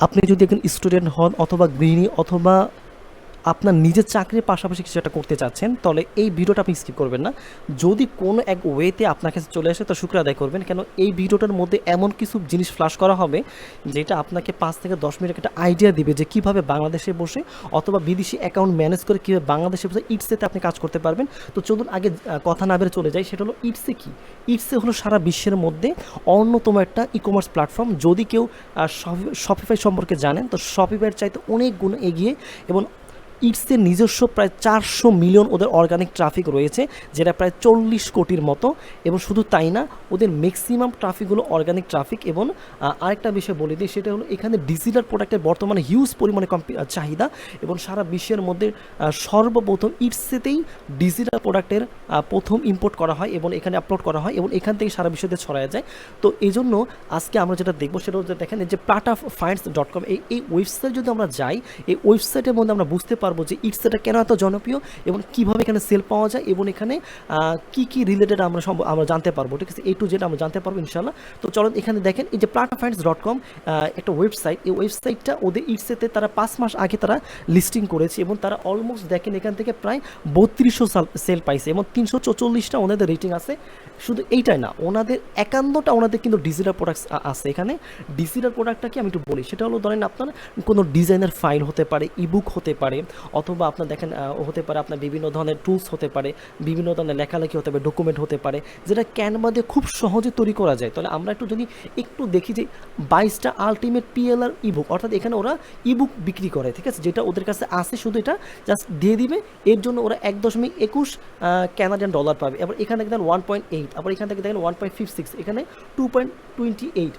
আপনি যদি একজন স্টুডেন্ট হন অথবা গৃহিণী অথবা আপনার নিজের চাকরির পাশাপাশি কিছু একটা করতে চাচ্ছেন, তাহলে এই ভিডিওটা আপনি স্কিপ করবেন না। যদি কোনো এক ওয়েতে আপনার কাছে চলে আসে, তো শুক্র আদায় করবেন। কেন, এই ভিডিওটার মধ্যে এমন কিছু জিনিস ফ্লাশ করা হবে, যেটা আপনাকে পাঁচ থেকে দশ মিনিট একটা আইডিয়া দিবে যে কীভাবে বাংলাদেশে বসে অথবা বিদেশি অ্যাকাউন্ট ম্যানেজ করে কীভাবে বাংলাদেশে বসে ইটসেতে আপনি কাজ করতে পারবেন। তো চলুন আগে কথা না বেড়ে চলে যাই, সেটা হলো ইটসে কি? ইটসে হলো সারা বিশ্বের মধ্যে অন্যতম একটা ই কমার্স প্ল্যাটফর্ম যদি কেউ শপিফাই সম্পর্কে জানেন, তো শপিফাইয়ের চাইতে অনেক গুণ এগিয়ে এবং ইটসের নিজস্ব প্রায় চারশো মিলিয়ন ওদের অর্গানিক ট্রাফিক রয়েছে, যেটা প্রায় চল্লিশ কোটির মতো। এবং শুধু তাই না, ওদের ম্যাক্সিমাম ট্রাফিকগুলো অর্গানিক ট্রাফিক এবং আরেকটা বিষয় বলে দিই, সেটা হলো এখানে ডিজিটাল প্রোডাক্টের বর্তমানে হিউজ পরিমাণে চাহিদা এবং সারা বিশ্বের মধ্যে সর্বপ্রথম ইটসেতেই ডিজিটাল প্রোডাক্টের প্রথম ইম্পোর্ট করা হয় এবং এখানে আপলোড করা হয় এবং এখান থেকে সারা বিশ্বতে ছড়ায় যায়। তো এই জন্য আজকে আমরা যেটা দেখব সেটা হচ্ছে দেখেন যে প্লাটা ফাইন্ডস ডট কম এই এই ওয়েবসাইট যদি আমরা যাই, এই ওয়েবসাইটের মধ্যে আমরা বুঝতে পারব যে ইটসেটা কেন এত জনপ্রিয় এবং কীভাবে এখানে সেল পাওয়া যায় এবং এখানে কি কি রিলেটেড আমরা সম্ভ- আমরা জানতে পারব, ঠিক আছে? এ টু জেড আমরা জানতে পারব ইনশাল্লাহ তো চলুন এখানে দেখেন, এই যে প্লাটা ফাইন্ডস ডট কম একটা ওয়েবসাইট এই ওয়েবসাইটটা ওদের ইটসেতে তারা পাঁচ মাস আগে তারা লিস্টিং করেছে এবং তারা অলমোস্ট দেখেন এখান থেকে প্রায় বত্রিশশো সাল সেল পাইছে এবং তিনশো চৌচল্লিশটা ওনাদের রেটিং আছে। শুধু এইটাই না, ওনাদের একান্নটা ওনাদের কিন্তু ডিজিটাল প্রোডাক্টস আছে এখানে। ডিজিটাল প্রোডাক্টটা কি আমি একটু বলি, সেটা হলো ধরেন আপনার কোনো ডিজাইনের ফাইল হতে পারে ইবুক হতে পারে অথবা আপনার দেখেন হতে পারে আপনার বিভিন্ন ধরনের টুলস হতে পারে, বিভিন্ন ধরনের লেখালেখি হতে পারে ডকুমেন্ট হতে পারে, যেটা ক্যানভা দিয়ে খুব সহজে তৈরি করা যায়। তাহলে আমরা একটু যদি একটু দেখি যে বাইশটা আলটিমেট পিএলআর ইবুক অর্থাৎ এখানে ওরা ইবুক বিক্রি করে, ঠিক আছে? যেটা ওদের কাছে আছে, শুধু এটা জাস্ট দিয়ে দিবে, এর জন্য ওরা এক দশমিক একুশ ক্যানাডিয়ান ডলার পাবে। এবার এখানে দেখেন ওয়ান পয়েন্ট এইট আবার এখান থেকে দেখেন ওয়ান পয়েন্ট ফিফ সিক্স এখানে টু পয়েন্ট টোয়েন্টি এইট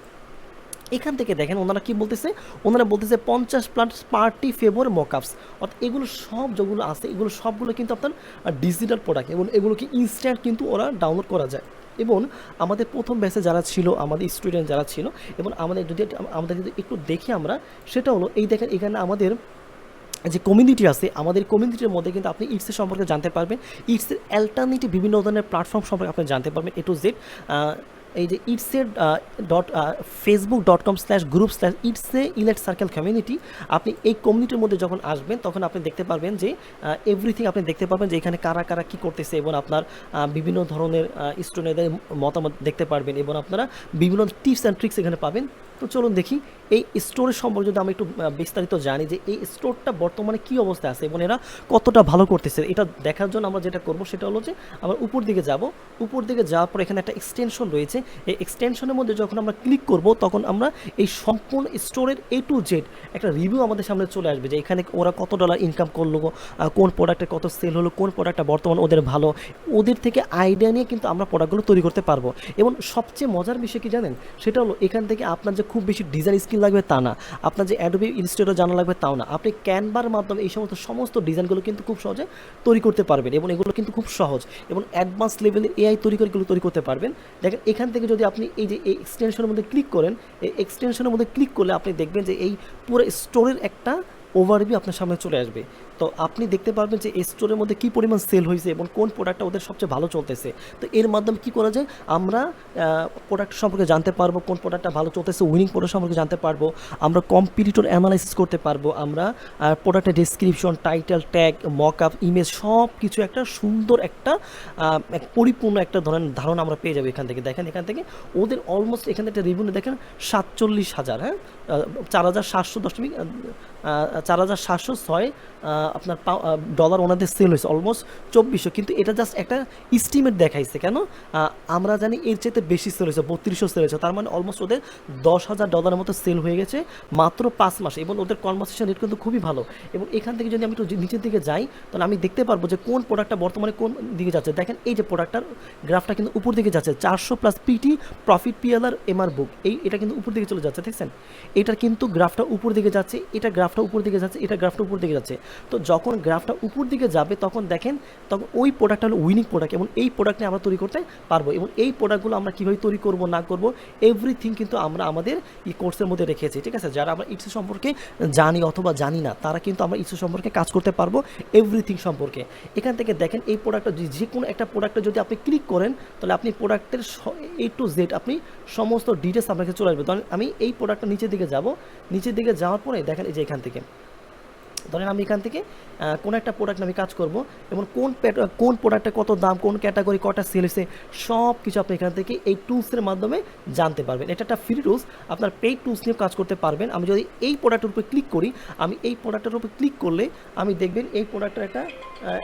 এখান থেকে দেখেন ওনারা কি বলতেছে? ওনারা বলতেছে পঞ্চাশ প্লাস পার্টি ফেভর মকআপস অর্থাৎ এগুলো সব যেগুলো আছে, এগুলো সবগুলো কিন্তু আপনার ডিজিটাল প্রোডাক্ট এবং এগুলোকে ইনস্ট্যান্ট কিন্তু ওরা ডাউনলোড করা যায়। এবং আমাদের প্রথম ব্যাচে যারা ছিল, আমাদের স্টুডেন্ট যারা ছিল এবং আমাদের যদি আমাদের যদি একটু দেখি আমরা, সেটা হলো, এই দেখেন এখানে আমাদের যে কমিউনিটি আছে, আমাদের কমিউনিটির মধ্যে কিন্তু আপনি ইটসের সম্পর্কে জানতে পারবেন। ইটসের অ্যাল্টারনেটিভ বিভিন্ন ধরনের প্ল্যাটফর্ম সম্পর্কে আপনি জানতে পারবেন এ টু জেড এই যে ইটসের dot Facebook dot com slash group slash ইটসে ইলেট সার্কেল কমিউনিটি আপনি এই কমিউনিটির মধ্যে যখন আসবেন, তখন আপনি দেখতে পারবেন যে এভরিথিং আপনি দেখতে পারবেন যে এখানে কারা কারা কী করতেছে এবং আপনার বিভিন্ন ধরনের স্টুডেন্টদের মতামত দেখতে পারবেন এবং আপনারা বিভিন্ন টিপস অ্যান্ড ট্রিক্স এখানে পাবেন। তো চলুন দেখি, এই স্টোরের সম্পর্কে যদি আমরা একটু বিস্তারিত জানি যে এই স্টোরটা বর্তমানে কী অবস্থায় আছে এবং এরা কতটা ভালো করতেছে। এটা দেখার জন্য আমরা যেটা করব সেটা হলো যে, আমরা উপর দিকে যাব। উপর দিকে যাওয়ার পর এখানে একটা এক্সটেনশন রয়েছে। এই এক্সটেনশনের মধ্যে যখন আমরা ক্লিক করব, তখন আমরা এই সম্পূর্ণ স্টোরের এ টু জেড একটা রিভিউ আমাদের সামনে চলে আসবে যে এখানে ওরা কত ডলার ইনকাম করল কোন প্রোডাক্টে কত সেল হলো, কোন প্রোডাক্টটা বর্তমানে ওদের ভালো। ওদের থেকে আইডিয়া নিয়ে কিন্তু আমরা প্রোডাক্টগুলো তৈরি করতে পারব। এবং সবচেয়ে মজার বিষয় কি জানেন? সেটা হলো এখান থেকে আপনার যে খুব বেশি ডিজাইন স্কিল লাগবে তা না। আপনার যে অ্যাডোবি ইনস্টিটিউটর জানা লাগবে তাও না। আপনি ক্যানভার মাধ্যমে এই সমস্ত সমস্ত ডিজাইনগুলো কিন্তু খুব সহজে তৈরি করতে পারবেন এবং এগুলো কিন্তু খুব সহজ এবং অ্যাডভান্স লেভেলের এআই তৈরি করে এগুলো তৈরি করতে পারবেন। দেখেন, এখান থেকে যদি আপনি এই যে এই এক্সটেনশনের মধ্যে ক্লিক করেন, এই এক্সটেনশনের মধ্যে ক্লিক করলে আপনি দেখবেন যে এই পুরো স্টোরের একটা ওভারভিউ আপনার সামনে চলে আসবে। তো আপনি দেখতে পারবেন যে এই স্টোরের মধ্যে কী পরিমাণ সেল হয়েছে এবং কোন প্রোডাক্টটা ওদের সবচেয়ে ভালো চলতেছে। তো এর মাধ্যমে কী করা যায়? আমরা প্রোডাক্ট সম্পর্কে জানতে পারব, কোন প্রোডাক্টটা ভালো চলতেছে উইনিং প্রোডাক্ট সম্পর্কে জানতে পারব। আমরা কম্পিটিটর অ্যানালাইসিস করতে পারব। আমরা প্রোডাক্টের description title tag mock up image সব কিছু একটা সুন্দর একটা পরিপূর্ণ একটা ধরেন ধারণা আমরা পেয়ে যাব এখান থেকে। দেখেন এখান থেকে ওদের অলমোস্ট এখানে একটা রিভিউ দেখেন সাতচল্লিশ হাজার হ্যাঁ? চার হাজার সাতশো দশমিক চার হাজার সাতশো ছয় আপনার ডলার ওনাদের সেল হয়েছে অলমোস্ট চব্বিশশো। কিন্তু এটা জাস্ট একটা ইস্টিমেট দেখাইছে কেন? আমরা জানি এর চাইতে বেশি সেল হয়েছে, বত্রিশশো সেল হয়েছে। তার মানে অলমোস্ট ওদের দশ হাজার ডলারের মতো সেল হয়ে গেছে মাত্র পাঁচ মাসে। এবং ওদের কনভার্সেশন রেট কিন্তু খুবই ভালো। এবং এখান থেকে যদি আমি একটু নিচের দিকে যাই, তাহলে আমি দেখতে পারব যে কোন প্রোডাক্টটা বর্তমানে কোন দিকে যাচ্ছে। দেখেন এই যে প্রোডাক্টটার গ্রাফটা কিন্তু উপর দিকে যাচ্ছে। চারশো plus PT profit PLR MR book এই এটা কিন্তু উপর দিকে চলে যাচ্ছে, দেখছেন? এটার কিন্তু গ্রাফটা উপর দিকে যাচ্ছে। এটা গ্রাফ গ্রাফটা উপর দিকে যাচ্ছে, এটা গ্রাফটা উপর দিকে যাচ্ছে। তো যখন গ্রাফটা উপর দিকে যাবে, তখন দেখেন, তখন ওই প্রোডাক্টটা হলো উইনিং প্রোডাক্ট এবং এই প্রোডাক্ট নিয়ে আমরা তৈরি করতে পারব এবং এই প্রোডাক্টগুলো আমরা কীভাবে তৈরি করব, না করব এভরিথিং কিন্তু আমরা আমাদের এই কোর্সের মধ্যে রেখেছি, ঠিক আছে? যারা আমরা ইটস সম্পর্কে জানি অথবা জানি না, তারা কিন্তু আমরা ইটস সম্পর্কে কাজ করতে পারব এভরিথিং সম্পর্কে। এখান থেকে দেখেন, এই প্রোডাক্টটা যে কোনো একটা প্রোডাক্টে যদি আপনি ক্লিক করেন, তাহলে আপনি প্রোডাক্টের এ টু জেড আপনি সমস্ত ডিটেলস আপনাকে চলে আসবে। আমি এই প্রোডাক্টটা নিচের দিকে যাব, নিচের দিকে যাওয়ার পরে দেখেন এই যে এখান থেকে। ধরেন আমি এখান থেকে কোন একটা প্রোডাক্ট আমি কাজ করব, এবং কোন কোন প্রোডাক্টে কত দাম, কোন ক্যাটাগরি কটা সেল হয়েছে সব কিছু আপনি এখান থেকে এই টুলসের মাধ্যমে জানতে পারবেন। এটা একটা ফ্রি টুলস আপনার পেইড টুলস নিয়ে কাজ করতে পারবেন। আমি যদি এই প্রোডাক্টের উপরে ক্লিক করি, আমি এই প্রোডাক্টের উপরে ক্লিক করলে আমি দেখবেন এই প্রোডাক্টের একটা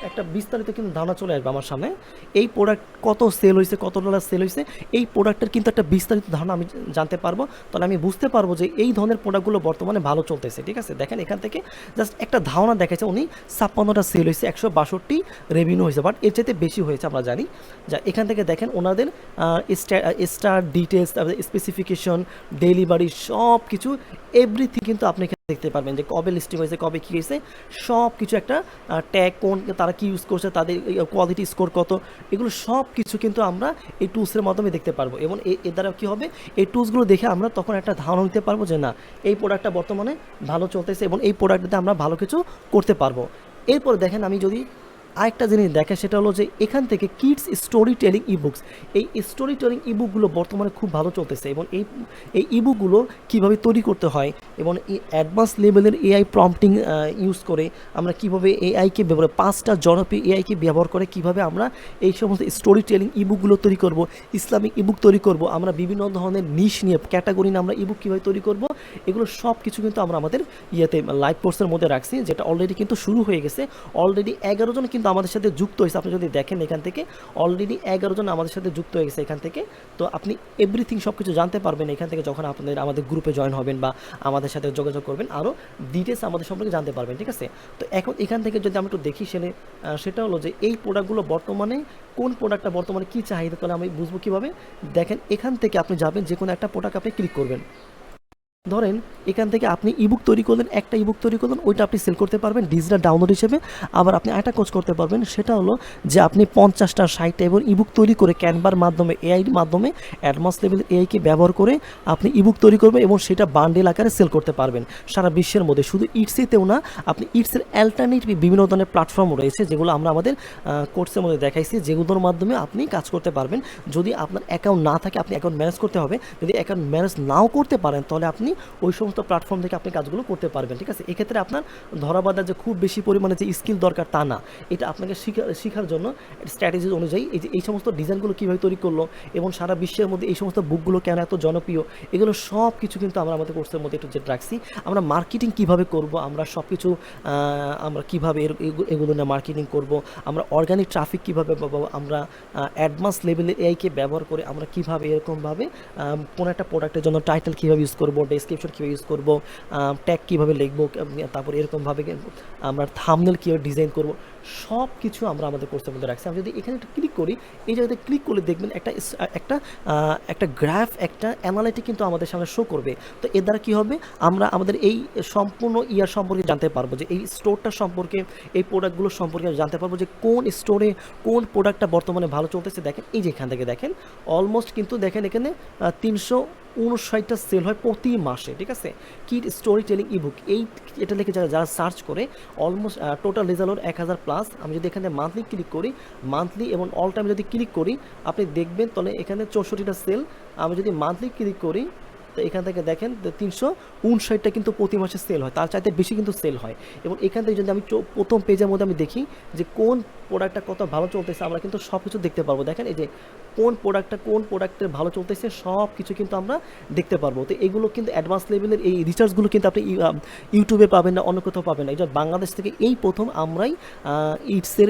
একটা বিস্তারিত কিন্তু ধারণা চলে আসবে আমার সামনে। এই প্রোডাক্ট কত সেল হয়েছে, কত ডলার সেল হয়েছে, এই প্রোডাক্টের কিন্তু একটা বিস্তারিত ধারণা আমি জানতে পারব। তাহলে আমি বুঝতে পারব যে এই ধরনের প্রোডাক্টগুলো বর্তমানে ভালো চলতেছে, ঠিক আছে? দেখেন এখান থেকে জাস্ট একটা ধারণা দেখেছে উনি ছাপ্পান্নটা সেল হয়েছে, একশো বাষট্টি রেভিনিউ হয়েছে বাট এর চাইতে বেশি হয়েছে আমরা জানি। যা এখান থেকে দেখেন ওনাদের স্টার ডিটেলস তারপরে স্পেসিফিকেশন ডেলিভারি সব কিছু এভরিথিং কিন্তু আপনি দেখতে পারবেন যে কবে লিস্টিং হয়েছে, কবে কী হয়েছে সব কিছু একটা ট্যাগ কোন তারা কি ইউজ করছে, তাদের কোয়ালিটি স্কোর কত, এগুলো সব কিছু কিন্তু আমরা এই টুলসের মাধ্যমে দেখতে পারব। এবং এর দ্বারা কী হবে, এই টুলসগুলো দেখে আমরা তখন একটা ধারণা নিতে পারব যে না, এই প্রোডাক্টটা বর্তমানে ভালো চলতেছে এবং এই প্রোডাক্টটাতে আমরা ভালো কিছু করতে পারব। এরপর দেখেন আমি যদি আরেকটা জিনিস দেখে সেটা হলো যে এখান থেকে কিডস স্টোরি টেলিং ইবুকস এই স্টোরি টেলিং ইবুকগুলো বর্তমানে খুব ভালো চলতেছে এবং এই এই ইবুকগুলো কীভাবে তৈরি করতে হয় এবং এই অ্যাডভান্স লেভেলের এআই প্রম্পটিং ইউজ করে আমরা কীভাবে এআইকে ব্যবহার, পাঁচটা জনপ্রিয় এআইকে ব্যবহার করে কীভাবে আমরা এই সমস্ত স্টোরি টেলিং ইবুকগুলো তৈরি করব, ইসলামিক ইবুক তৈরি করব, আমরা বিভিন্ন ধরনের নিশ নিয়ে ক্যাটাগরি নিয়ে আমরা ইবুক কীভাবে তৈরি করব, এগুলো সব কিছু কিন্তু আমরা আমাদের ইয়েতে লাইভ কোর্সের মধ্যে রাখছি, যেটা অলরেডি কিন্তু শুরু হয়ে গেছে। অলরেডি এগারো জন কিন্তু আমাদের সাথে যুক্ত হয়েছে, আপনি যদি দেখেন এখান থেকে অলরেডি এগারো জন আমাদের সাথে যুক্ত হয়ে গেছে এখান থেকে। তো আপনি এভরিথিং সব কিছু জানতে পারবেন এখান থেকে যখন আপনাদের, আমাদের গ্রুপে জয়েন হবেন বা আমাদের সাথে যোগাযোগ করবেন। আরও ডিটেলস আমাদের সম্পর্কে জানতে পারবেন, ঠিক আছে? তো এখন এখান থেকে যদি আমি একটু দেখি সেলে সেটা হলো যে এই প্রোডাক্টগুলো বর্তমানে কোন প্রোডাক্টটা বর্তমানে কী চাহিদা, তাহলে আমি বুঝব কীভাবে? দেখেন এখান থেকে আপনি যাবেন যে কোনো একটা প্রোডাক্ট আপনি ক্লিক করবেন। ধরেন, এখান থেকে আপনি ইবুক তৈরি করলেন, একটা ইবুক তৈরি করলেন, ওইটা আপনি সেল করতে পারবেন ডিজিটাল ডাউনলোড হিসেবে। আবার আপনি একটা কোচ করতে পারবেন, সেটা হলো যে আপনি পঞ্চাশটা, ষাটটা এবং ইবুক তৈরি করে ক্যানভার মাধ্যমে এআইর মাধ্যমে অ্যাডভান্স লেভেল এআইকে ব্যবহার করে আপনি ইবুক তৈরি করবেন এবং সেটা বান্ডেল আকারে সেল করতে পারবেন। সারা বিশ্বের মধ্যে, শুধু ইটসিতেও না, আপনি ইটসের অ্যাল্টারনেটিভ বিভিন্ন ধরনের প্ল্যাটফর্ম রয়েছে, যেগুলো আমরা আমাদের কোর্সের মধ্যে দেখাইছি, যেগুলোর মাধ্যমে আপনি কাজ করতে পারবেন। যদি আপনার অ্যাকাউন্ট না থাকে, আপনি অ্যাকাউন্ট ম্যানেজ করতে হবে। যদি অ্যাকাউন্ট ম্যানেজ নাও করতে পারেন, তাহলে আপনি ওই সমস্ত প্ল্যাটফর্ম থেকে আপনি কাজগুলো করতে পারবেন, ঠিক আছে? এক্ষেত্রে আপনার ধরা বাঁধা যে খুব বেশি পরিমাণে যে স্কিল দরকার তা না। এটা আপনাকে শিখা, শেখার জন্য স্ট্র্যাটেজি অনুযায়ী এই যে, এই সমস্ত ডিজাইনগুলো কীভাবে তৈরি করল এবং সারা বিশ্বের মধ্যে এই সমস্ত বুকগুলো কেন এত জনপ্রিয়, এগুলো সব কিছু কিন্তু আমরা আমাদের কোর্সের মধ্যে একটু যেটা রাখছি। আমরা মার্কেটিং কীভাবে করব, আমরা সব কিছু আমরা কীভাবে এর- এগুলো নিয়ে মার্কেটিং করব, আমরা অর্গানিক ট্রাফিক কীভাবে পাবো, আমরা অ্যাডভান্স লেভেলের এআইকে ব্যবহার করে আমরা কীভাবে এরকমভাবে কোনো একটা প্রোডাক্টের জন্য টাইটেল কীভাবে ইউজ করব ডেসক্রিপশন কীভাবে ইউজ করব ট্যাগ কীভাবে লিখব তারপর এরকমভাবে আমরা থামনেল কীভাবে ডিজাইন করব সব কিছু আমরা আমাদের কোর্সের মধ্যে রাখছি। আমি যদি এখানে একটা ক্লিক করি, এই জায়গাতে ক্লিক করলে দেখবেন একটা একটা একটা গ্রাফ একটা অ্যানালাইটিক কিন্তু আমাদের সামনে শো করবে। তো এর দ্বারা কী হবে? আমরা আমাদের এই সম্পূর্ণ ইয়ার সম্পর্কে জানতে পারব যে এই স্টোরটা সম্পর্কে, এই প্রোডাক্টগুলো সম্পর্কে জানতে পারব যে কোন স্টোরে কোন প্রোডাক্টটা বর্তমানে ভালো চলতেছে। দেখেন, এই যে এখান থেকে দেখেন অলমোস্ট কিন্তু দেখেন এখানে তিনশো উনষাটটা সেল হয় প্রতি মাসে, ঠিক আছে? কিড স্টোরি টেলিং ইবুক এই, এটা লিখে যারা যারা সার্চ করে অলমোস্ট টোটাল রেজাল্ট এক হাজার প্লাস আমি যদি এখানে মান্থলি ক্লিক করি মান্থলি এবং অল টাইম যদি ক্লিক করি, আপনি দেখবেন তাহলে এখানে চৌষট্টিটা সেল আমি যদি মান্থলি ক্লিক করি, তো এখান থেকে দেখেন তিনশো উনষাটটা কিন্তু প্রতি মাসে সেল হয়। তার চাইতে বেশি কিন্তু সেল হয়। এবং এখান থেকে যদি আমি প্রথম পেজের মধ্যে আমি দেখি যে কোন প্রোডাক্টটা কত ভালো চলতেছে, আমরা কিন্তু সব কিছু দেখতে পারব। দেখেন এই যে কোন প্রোডাক্টটা কোন প্রোডাক্টের ভালো চলতেছে সব কিছু কিন্তু আমরা দেখতে পারব। তো এগুলো কিন্তু অ্যাডভান্স লেভেলের এই রিসার্চগুলো কিন্তু আপনি ইউটিউবে পাবেন না, অন্য কোথাও পাবেন না। এটা বাংলাদেশ থেকে এই প্রথম আমরাই ইটসের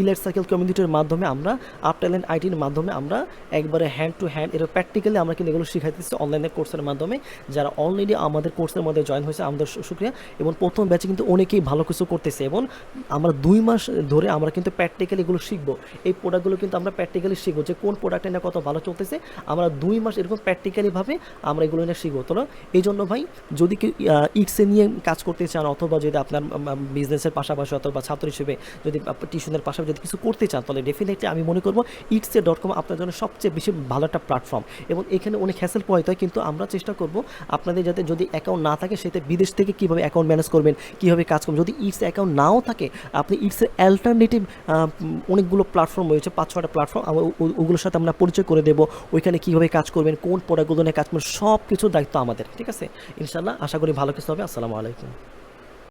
ইলেট সাইকেল কমিউনিটির মাধ্যমে আমরা আপ ট্যালেন্ট আইটির মাধ্যমে আমরা একবারে হ্যান্ড টু হ্যান্ড এটা প্র্যাকটিক্যালি আমরা কিন্তু এগুলো শিখাইতেছি অনলাইনে কোর্সের মাধ্যমে। যারা অলরেডি আমাদের কোর্সের মধ্যে জয়েন হয়েছে, আমাদের সু- শুক্রিয়া। এবং প্রথম ব্যাচে কিন্তু অনেকেই ভালো কিছু করতেছে এবং আমরা দুই মাস ধরে আমরা কিন্তু প্র্যাকটিক্যালি এগুলো শিখব। এই প্রোডাক্টগুলো কিন্তু আমরা প্র্যাকটিক্যালি শিখব যে কোন প্রোডাক্টটা না কত ভালো চলতেছে, আমরা দুই মাস এরকম প্র্যাকটিক্যালিভাবে আমরা এগুলো নিয়ে শিখব। তো এই জন্য ভাই, যদি কেউ ইটসে নিয়ে কাজ করতে চান, অথবা যদি আপনার বিজনেসের পাশাপাশি অথবা ছাত্র হিসেবে যদি টিউশনের পাশাপাশি যদি কিছু করতে চান, তাহলে ডেফিনেটলি আমি মনে করব ইটসে ডট কম আপনার জন্য সবচেয়ে বেশি ভালো একটা প্ল্যাটফর্ম এবং এখানে অনেক হ্যাসেল পয়েন্ট হয়, কিন্তু আমরা চেষ্টা করব আপনাদের যাতে যদি অ্যাকাউন্ট না থাকে, সেটা বিদেশ থেকে কীভাবে অ্যাকাউন্ট ম্যানেজ করবেন, কীভাবে কাজ করবেন। যদি ইটস অ্যাকাউন্ট নাও থাকে, আপনি ইটসের অ্যাল্টারনেটিভ অনেকগুলো প্ল্যাটফর্ম রয়েছে, পাঁচ ছটা প্ল্যাটফর্ম ওগুলোর সাথে আমরা পরিচয় করে দেবো, ওইখানে কীভাবে কাজ করবেন, কোন প্রোডাক্টগুলো নিয়ে কাজ করবেন সব কিছুর দায়িত্ব আমাদের, ঠিক আছে? ইনশাল্লাহ আশা করি ভালো কিছু হবে, আসসালামু আলাইকুম।